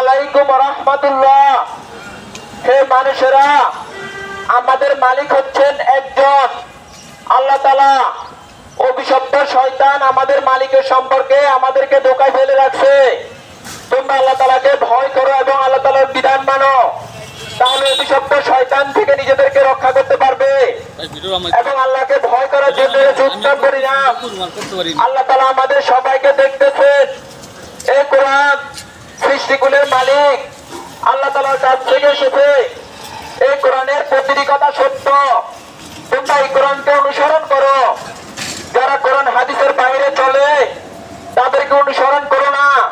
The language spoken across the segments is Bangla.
আলাইকুম রহমতুল্লাহ হে মানুষেরা আমাদের মালিক হচ্ছেন একজন আল্লাহ তালা অভিশপ্ত শয়তান আমাদের মালিকের সম্পর্কে আমাদেরকে ধোকায় ফেলে রাখছে তোমরা আল্লাহ তালাকে ভয় করো এবং আল্লাহ তালার বিধান মানো তাহলে অভিশপ্ত শয়তান থেকে নিজেদেরকে রক্ষা করতে পারবে এবং আল্লাহকে ভয় করার জন্য আল্লাহ তালা আমাদের সবাইকে দেখতেছেন এই কোরআন সৃষ্টিকুলের মালিক। আল্লাহ তালার কাছ থেকে এসেছে। এই কোরআনের প্রতিটি কথা সত্য। তোমরা এই কোরআনকে অনুসরণ করো। যারা কোরআন হাদিসের বাইরে চলে, তাদেরকে অনুসরণ করো না।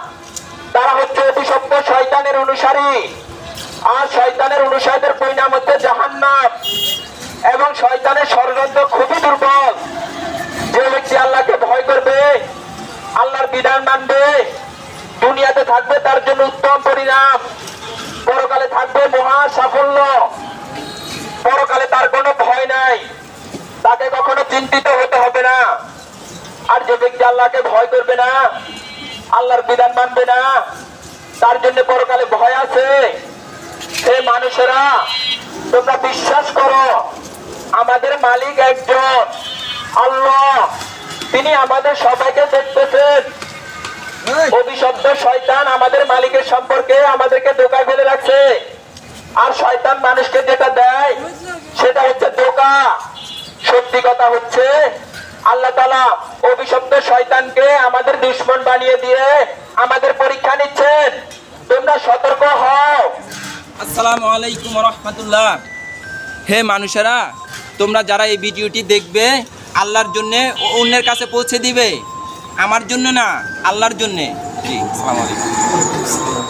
তারা হচ্ছে অভিশপ্ত শয়তানের অনুসারী। আর শয়তানের অনুসারীদের পরিণাম হচ্ছে জাহান্নাম এবং শয়তানের ষড়যন্ত্র খুবই দুর্বল। যে ব্যক্তি আল্লাহকে ভয় করবে, আল্লাহর বিধান মানবে দুনিয়াতে থাকবে তার জন্য উত্তম পরিণাম। পরকালে থাকবে মহা সাফল্য। পরকালে তার কোনো ভয় নাই। তাকে কখনো চিন্তিত হতে হবে না। আর যে ব্যক্তি আল্লাহকে ভয় করবে না, আল্লাহর বিধান মানবে না, তার জন্য পরকালে ভয় আছে। সে মানুষেরা, তোমরা বিশ্বাস করো, আমাদের মালিক একজন, আল্লাহ। তিনি আমাদের সবাইকে দেখতেছেন। অভিশব্দ শয়তান আমাদের মালিকের সম্পর্কে আমাদেরকে দোকায় ফেলে রাখছে। আর শয়তান মানুষকে যেটা দেয়, সেটা হচ্ছে দোকা সত্যি কথা হচ্ছে, আল্লাহ তালা অভিশপ্ত শয়তানকে আমাদের দুশ্মন বানিয়ে দিয়ে আমাদের পরীক্ষা নিচ্ছেন। তোমরা সতর্ক হও। আসসালামু আলাইকুম রহমতুল্লাহ। হে মানুষেরা, তোমরা যারা এই ভিডিওটি দেখবে, আল্লাহর জন্যে অন্যের কাছে পৌঁছে দিবে। আমার জন্য না আল্লাহর জন্যে। জি আসসালামু আলাইকুম।